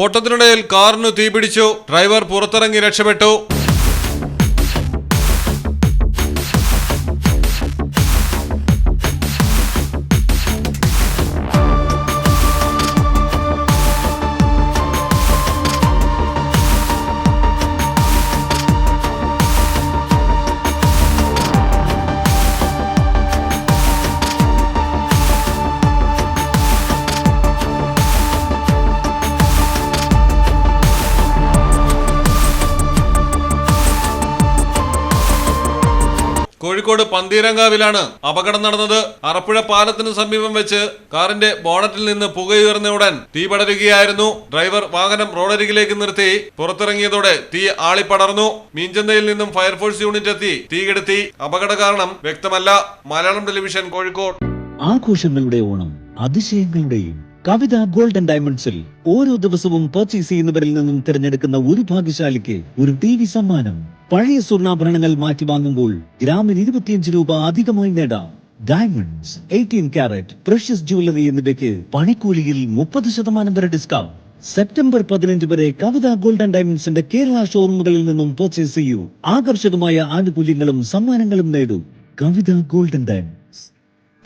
ഓട്ടത്തിനിടയിൽ കാറിന് തീപിടിച്ചു. ഡ്രൈവർ പുറത്തിറങ്ങി രക്ഷപ്പെട്ടു. കോഴിക്കോട് പന്തീരങ്കാവിലാണ് അപകടം നടന്നത്. അറപ്പുഴ പാലത്തിന് സമീപം വെച്ച് കാറിന്റെ ബോണറ്റിൽ നിന്ന് പുകയുയർന്ന ഉടൻ തീ പടരുകയായിരുന്നു. ഡ്രൈവർ വാഹനം റോഡരികിലേക്ക് നിർത്തി പുറത്തിറങ്ങിയതോടെ തീ ആളിപ്പടർന്നു മീഞ്ചന്തയിൽ നിന്നും ഫയർഫോഴ്സ് യൂണിറ്റ് എത്തി തീകെടുത്തി അപകട കാരണം വ്യക്തമല്ല. മലയാളം ടെലിവിഷൻ കോഴിക്കോട്. ആഘോഷങ്ങളുടെ ഓണം അതിശയങ്ങളുടെയും കവിത ഗോൾഡൻ ഡയമണ്ട്സിൽ ഓരോ ദിവസവും പർച്ചേസ് ചെയ്യുന്നവരിൽ നിന്നും തിരഞ്ഞെടുക്കുന്ന ഒരു ഭാഗ്യശാലിക്ക് ഒരു ടി സമ്മാനം. പഴയ സ്വർണാഭരണങ്ങൾ മാറ്റി വാങ്ങുമ്പോൾ ഗ്രാമിന് ഇരുപത്തിയഞ്ച് രൂപ അധികമായി നേടാം. Diamonds eighteen carat precious jewellery എന്നിവയ്ക്ക് പണിക്കൂലിയിൽ മുപ്പത് ശതമാനം വരെ ഡിസ്കൗണ്ട് സെപ്റ്റംബർ പതിനഞ്ച് വരെ കവിത ഗോൾഡൻ ഡയമണ്ട്സിന്റെ കേരള ഷോറൂമുകളിൽ നിന്നും പർച്ചേസ് ചെയ്യൂ. ആകർഷകമായ ആനുകൂല്യങ്ങളും സമ്മാനങ്ങളും നേടൂ. കവിത ഗോൾഡൻ ഡയമണ്ട്